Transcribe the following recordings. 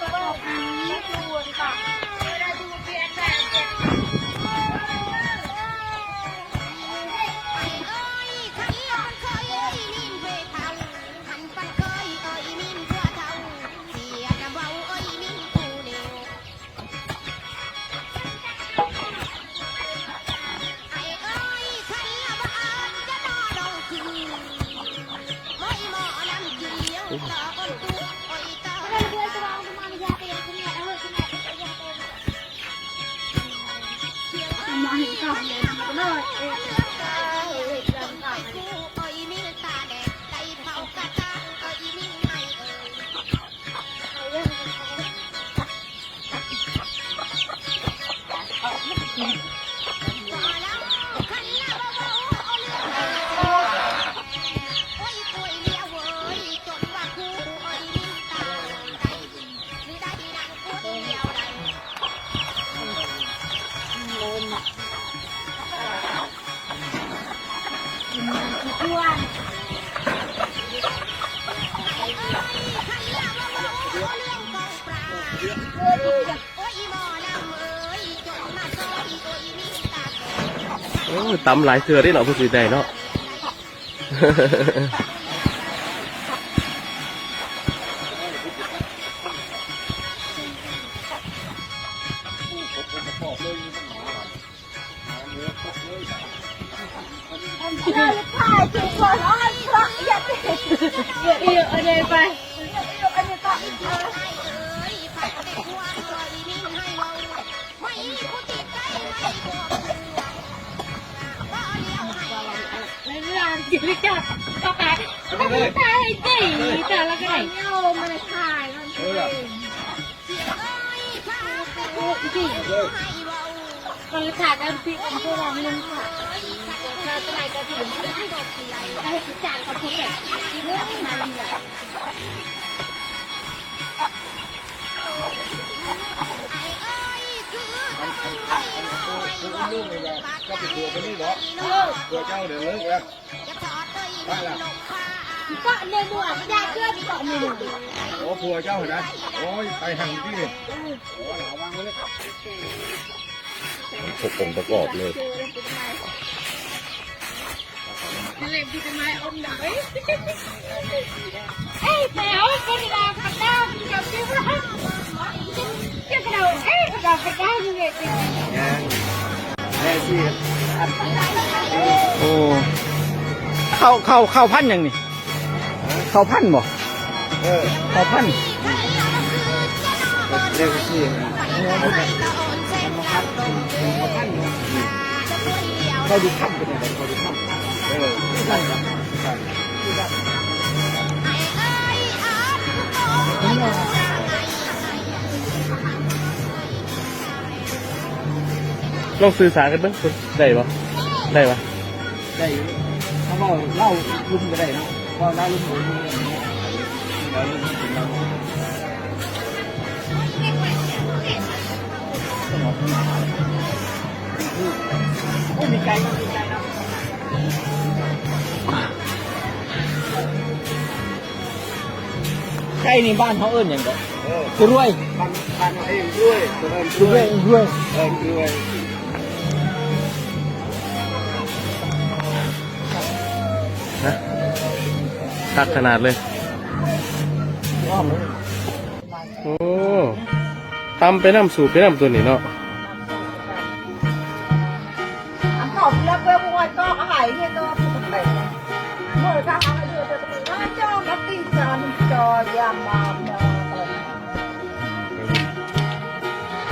ก็ออกนี้ชวนค่ะ มาเห็น อ้ตำหลายเถื่อได้เนาะผู้สีใดเนาะถ่ายถึงก่อนอ้อนพระอย่าเดี๋ยวเดี๋ยวอะไรไป วิจารณ์ก็ไปเขาไม่ถ่ายจีแต่ละก็ไหนโยมมันถ่ายมันเองจีมันถ่ายกันพี่อันพวกเราเงินค่ะเราจะไหนกันถึงให้พิจารณ์เขาพูดแบบเรื่องมันเลยลูกเลยว่าก็ไปตัวคนนี้เหรอตัวเจ้าเดี๋ยวเลิกแล้ว ไปละก็ในหมวดยาเคลื่อนเกาะมือโอ้ผัวเจ้าเหรอโอ้ยไปหันที่นี่ผกองค์ประกอบเลยเล่นที่ทำไมอมหน่อยเอ้ยแมวก็ได้ราคาดาวที่เราซื้อมาเจ้ากระโดดเอ้ยกระโดดกระโดดยังไงติแม่ที่โอ้ เข้าเข้าเข้าพันยังนี่เข้าพันบ่เออเข้าพันเรียกที่เข้าดูพันเป็นยังไงเข้าดูพันเออใช่ครับใช่ลองสื่อสารกันเบ้างได้ปะได้ปะได้อยู่ เขาเล่าลุ่มก็ได้เนาะเพราะเล่าลุ่มหมูนี่อย่างเงี้ยเล่าลุ่มถึงเราโอ้มีใจมีใจนะใกล้นี่บ้านเขาเอิ้นอย่างก็เออคือรวยปันปันเองด้วยตัวเองคือรวยรวยเออด้วย คักขนาดเลยอ้อมเลย โอ้ตำไปน้ำสูบไปน้ำตัวนี้เนาะอันตอบแล้วก็มวยก็หายเนี่ยก็ปกติเมื่อถ้าเอาเดือดจะเป็นว่าจอมาตีจานจอยามามา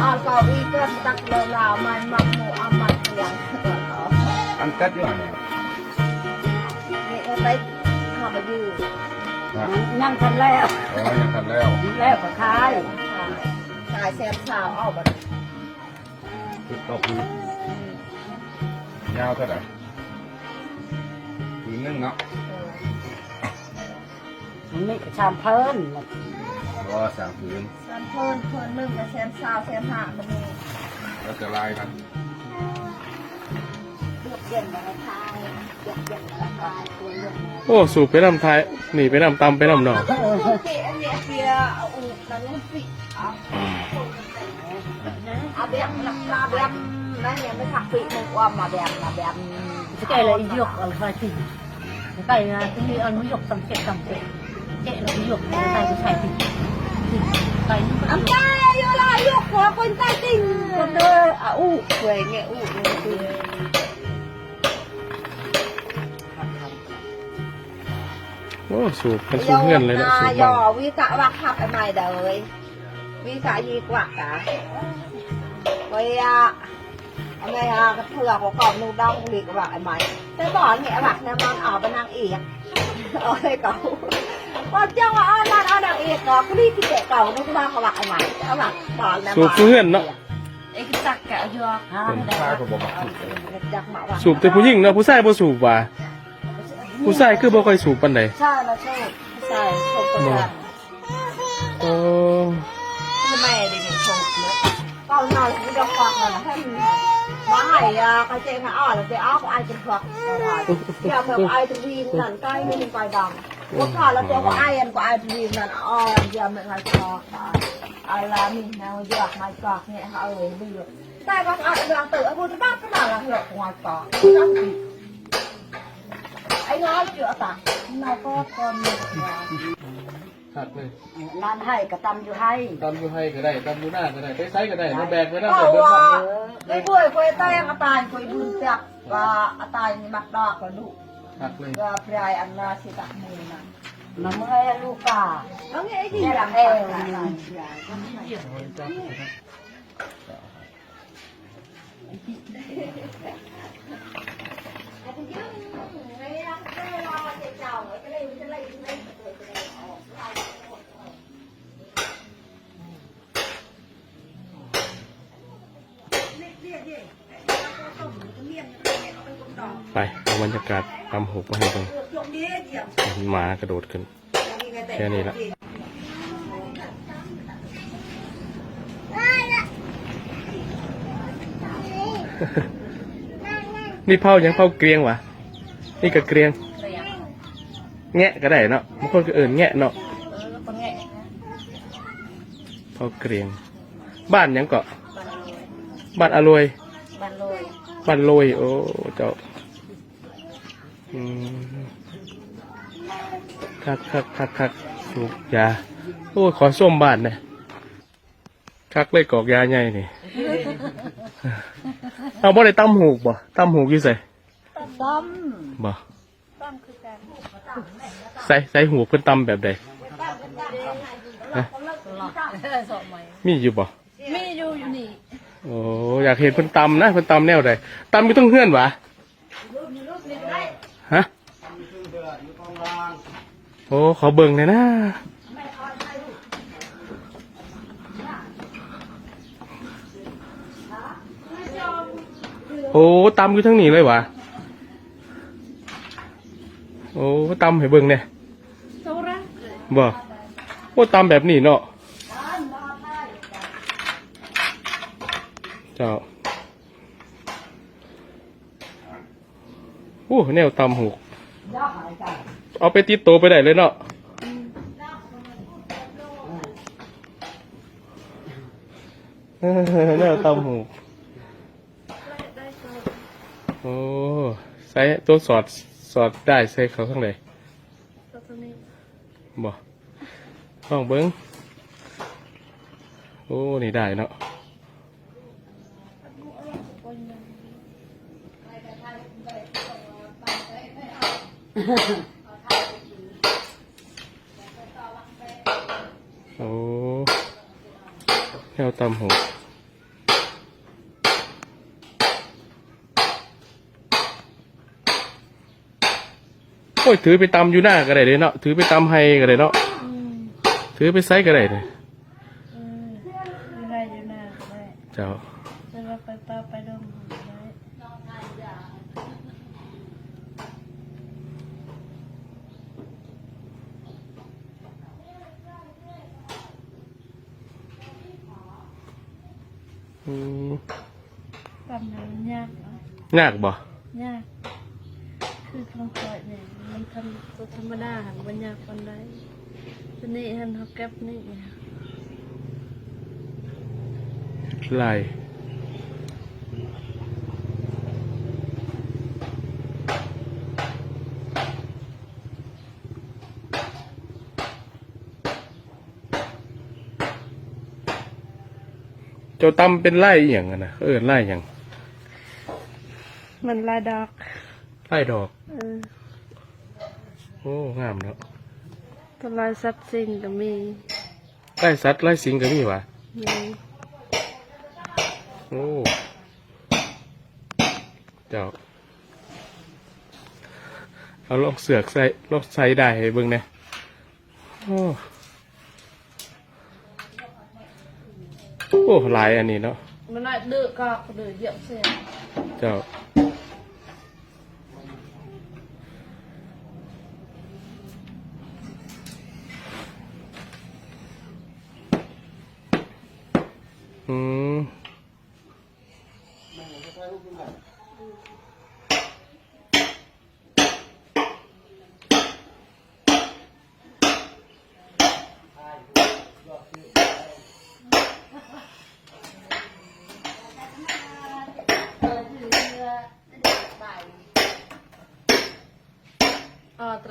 อาเกาอีก็ตักเลยลาวมันมักหมูอามันเสียงเอออันกัดอยู่เนี่ยนี่ เอาไปเข้ามายืดนะนั่งทันแล้วอ๋อยังทันแล้ว แล้วก็คายคายแซมสาวเอาไปติดตกยาวเท่าไหร่คืนนึงเนาะนี่ชามเพิ่นรอสามคืนชามเพิ่นเพิ่นหนึ่งกับแซมสาวแซมห้ามันมีแล้วจะลายกันเลือกเย็นมาคายเย็นเย็นมาคายตัวเลือก โอ้สูบไปน้ำท้ายหนีไปน้ำตำไปน้ำหนองโอเคอันนี้เสียเอาอูนั่นลูกปิ à bẹm là bẹm đấy nhà mới thằng bị một ôm mà bẹm là bẹm จะแก่เลยหยกอะไรไฟติไก่นะที่นี่เอาไม่หย กสังเกตสังเกตแกะเราหยกไก่จะใส่ติไก่ ông cha vô là vô của con ta tình con đơ à u quê nghe u nghe โอ้สูบกันสูบเงื่อนเลยนะสูบ à บัง dò vi cả bạc hạt ở mày đời vi cả gì quạt cả rồi à ở mày à cái thừa của cỏ nụ đông lì của bạc ở mày cái bỏ nhẹ bạc nè con ở bên năng ỉ ôi cậu con trong ở đang ở đang ỉ có cái đi thì để cậu nó cũng đang của bạc ở mày các bạc bỏ nè สูบคือเงื่อนเนาะเอ็กซ์ตักกะหยอกฮะข้าก็บอกว่า giặc mạo bạc สูบแต่ผู้หญิงเนาะผู้ชายบ่สูบว่ะ ผู้ชายคือบ่ค่อยสูบปานใด sai là sai sai không có Vâng. làm โอ้ cái mẹ để mình chụp nữa con nào cũng được hoặc là thêm má hay à, cái trên nó ở là cái áo của ai trên hoặc rồi giờ mà của ai trên viên là cái mình quay đồng lúc nào là cho có ai ăn của ai trên viên là ờ giờ mình lại cho ai là mình nào giờ mai cọt nhẹ họ ở bây giờ tại bác ai đang tự ở bên bác cái nào là hiệu ngoài cọt anh nói chuyện ta nào có con หักเลยร้านให้กับตำอยู่ให้ตำอยู่ให้ก็ได้ตำอยู่หน้าก็ได้ไปไสก็ได้มาแบกไว้นำก็เบิดว่าบัดได้บุ้ยคุยแตงอาตายคุยบุญเสียกว่าอาตายนี่มักดอกกับลูกหักเลยว่าพรายอันนาสิตักมือนะมาเมื่อลูกกาแล้วไงที่หลังเอว ไปเอาบรรยากาศตำหกมาให้เบิ่งเห็นหมากระโดดขึ้น แค่นี้ละนี่เผายังเผาเกรียงวะนี่ก็เกรียง แงะก็ได้เนาะบางคนก็เอินแงะเนาะเออปังแงะเผาเกรียง บ้านหยังเกาะบ้านอรวยบันลอยบ้านโรยโอ้เจ้าอืม คักคักคักคักสูบยา โอ้ยขอส้มบ้านเนี่ยคักเลยกอกยาใหญ่นี่ เอาบ่ได้ตั้มหูกบ่ตั้มหูกอยู่ใส่ต้มบ่ต้มคือการใส่ใส่หูกเพิ่นตั้มแบบใดฮะสอบใหม่มีอยู่บ่มีอยู่อยู่นี่ โอ้อยากเห็นเพิ่นตั้มนะเพิ่นตั้มแนวใดตั้มอยู่ต้องเฮือนหวะ ฮะโอ้ขอเบิ่งหน่อยนะโอ้ตำอยู่ทั้งนี้เลยวะโอ้ตำให้เบิ่งเนี่ยโซระบ่โอ้ตำแบบนี้เนาะเจ้า อ้แนวตำหูกเอาไปติดโตวไปได้เลยเนาะเออแนวตำหูกโอ้ใส่ตัวสอดสอดได้ใส่เขาข้างในตัวนี้บ่ลองเบิ้งโอ้ นี่ได้เนาะ โอ้แนวตำหูโอ้ยถือไปตำอยู่หน้าก็ได้เลยเนาะ ถือไปตำให้ก็ได้เนาะ ถือไปไซส์ก็ได้เลยอยู่ได้อยู่หน้าก็ได้ เจ้า จะเราไปป้าไปดมได้ มปั๊มน้ำยากเนอยากบ่ยาก คือคำขอเนี่ยมันทำตัวธรรมดาหันบรรยากปันได้ตันี่ฮันเขาเก็บนี่ ลาย จ้าตั้มเป็นไล่อหย่างอะนะเออไล่อหย่างมันลายดอก ไล่ดอก เออโอ้งามเนาะทำลายทรัพย์สินก็มีไล่สัตว์ไล่สิงก็มีวะมีโอ้เจ้าเอาลองเสือกใส่ลองใส่ได้ให้เบิ่งเนี่ยโอ้ โอ้หลายอันนี้เนาะมันน่าดื้อก็ดื้อเยอะเสียเจ้าอืม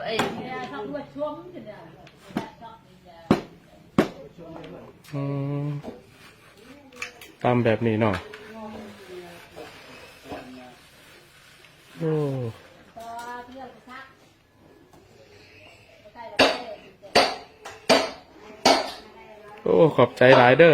อ๋อตัวเองอืมตามแบบนี้เนาะโอ้โอ้ขอบใจหลายเด้อ